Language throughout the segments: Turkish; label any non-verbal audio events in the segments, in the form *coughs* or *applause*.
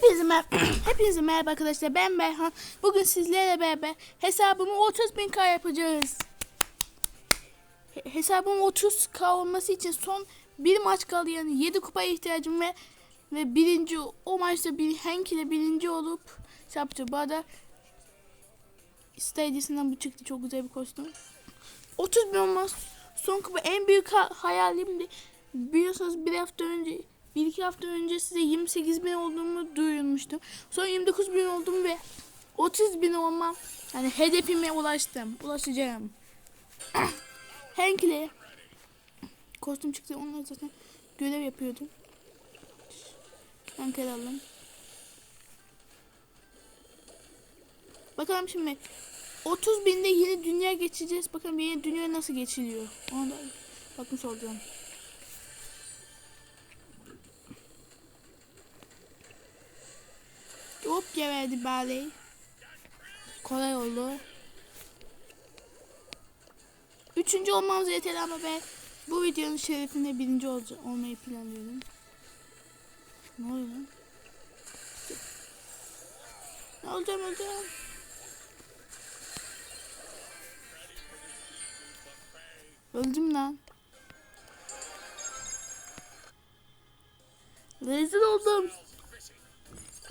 Hepinize, mer *clears throat* Hepinize merhaba arkadaşlar ben Berhan. Bugün sizlerle beraber hesabımı 30 bin K yapacağız. He- hesabım 30 K olması için son bir maç kaldı yani 7 kupaya ihtiyacım ve ve birinci o maçta bir Hank ile birinci olup şey yapacağım. Bu arada Stadyasından bu çıktı çok güzel bir kostüm. 30 bin olmaz. Son kupa en büyük ha- hayalimdi. Biliyorsunuz bir hafta önce bir iki hafta önce size 28 bin olduğumu duyurmuştum. Sonra 29 bin oldum ve 30 bin olmam. Yani hedefime ulaştım. Ulaşacağım. *coughs* Hank'le kostüm çıktı. Onlar zaten görev yapıyordum. Hank alalım. Bakalım şimdi 30 binde yeni dünya geçeceğiz. Bakalım yeni dünya nasıl geçiliyor. Onu da bakmış olacağım. Geverdi bari. Kolay oldu. Üçüncü olmamız yeterli ama ben bu videonun şerefine birinci olca olmayı planlıyorum. Ne oluyor lan? Ne olacağım olacağım. Öldüm lan. Rezil oldum.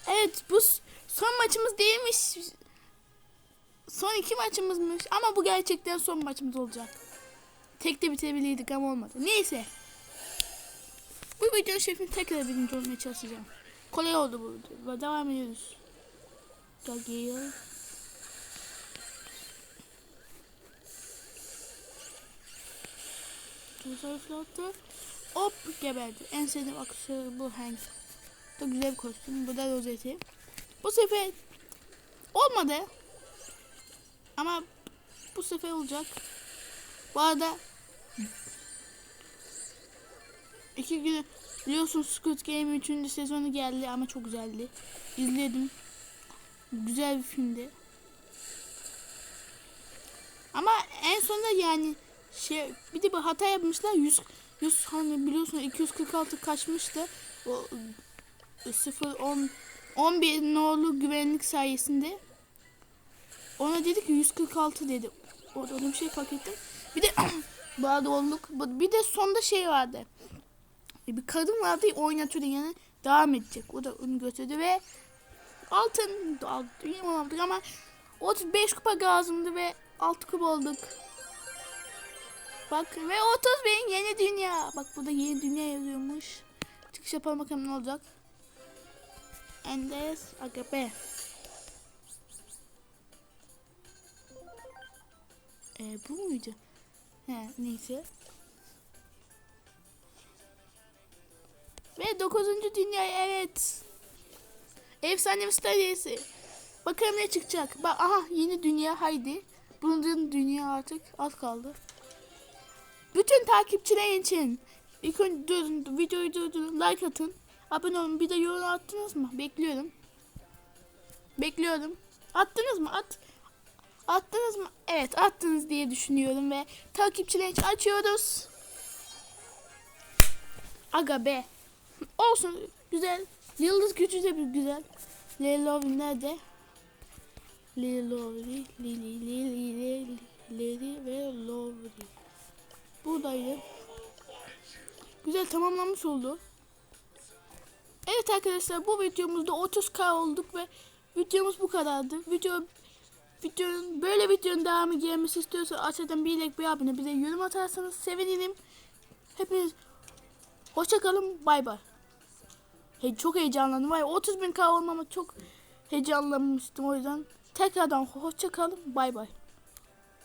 Evet bu son maçımız değilmiş. Son iki maçımızmış ama bu gerçekten son maçımız olacak. Tek de bitebilirdik ama olmadı. Neyse. Bu videonun şefini tekrar birinci olmaya çalışacağım. Kolay oldu bu video. Devam ediyoruz. Gel flotu. Hop geberdi. En sevdiğim aksesuarı bu Hank. Da güzel bir kostüm. Bu da rozeti. Bu sefer olmadı. Ama bu sefer olacak. Bu arada iki gün biliyorsun Squid Game 3. sezonu geldi ama çok güzeldi. İzledim. Güzel bir filmdi. Ama en sonunda yani şey bir de bir hata yapmışlar 100 100 hani biliyorsun 246 kaçmıştı. O 0 10 11 nolu güvenlik sayesinde ona dedi ki 146 dedi. Orada öyle bir şey fark ettim. Bir de *clears throat* arada olduk. Bir de sonda şey vardı. Bir kadın vardı oynatıyordu yani devam edecek. O da onu götürdü ve altın aldık ama 35 kupa lazımdı ve 6 kupa olduk. Bak ve 30 bin yeni dünya. Bak burada yeni dünya yazıyormuş. Çıkış yapalım bakalım ne olacak. Endes Agape. Ee, bu muydu? He, neyse. Ve 9. dünya evet. Efsane Stadyası. Bakalım ne çıkacak. Bak aha yeni dünya haydi. Bunun dünya artık az kaldı. Bütün takipçiler için ilk önce durun, videoyu durdurun, like atın. Abone olun. Bir de yorum attınız mı? Bekliyorum. Bekliyorum. Attınız mı? At. Attınız mı? Evet attınız diye düşünüyorum ve takipçiler için açıyoruz. Aga be. Olsun. Güzel. Yıldız gücü de bir güzel. Lelovi nerede? Lelovi, Lili, Lili, Lili ve Lovri. Buradaydı. Güzel tamamlanmış oldu. Evet arkadaşlar bu videomuzda 30k olduk ve videomuz bu kadardı. Video videonun böyle videonun devamı gelmesi istiyorsa aşağıdan bir like bir abone bize yorum atarsanız sevinirim. Hepiniz hoşça kalın bay bay. Hey, çok heyecanlandım. Vay 30 bin k olmama çok heyecanlanmıştım o yüzden. Tekrardan hoşça kalın bay bay.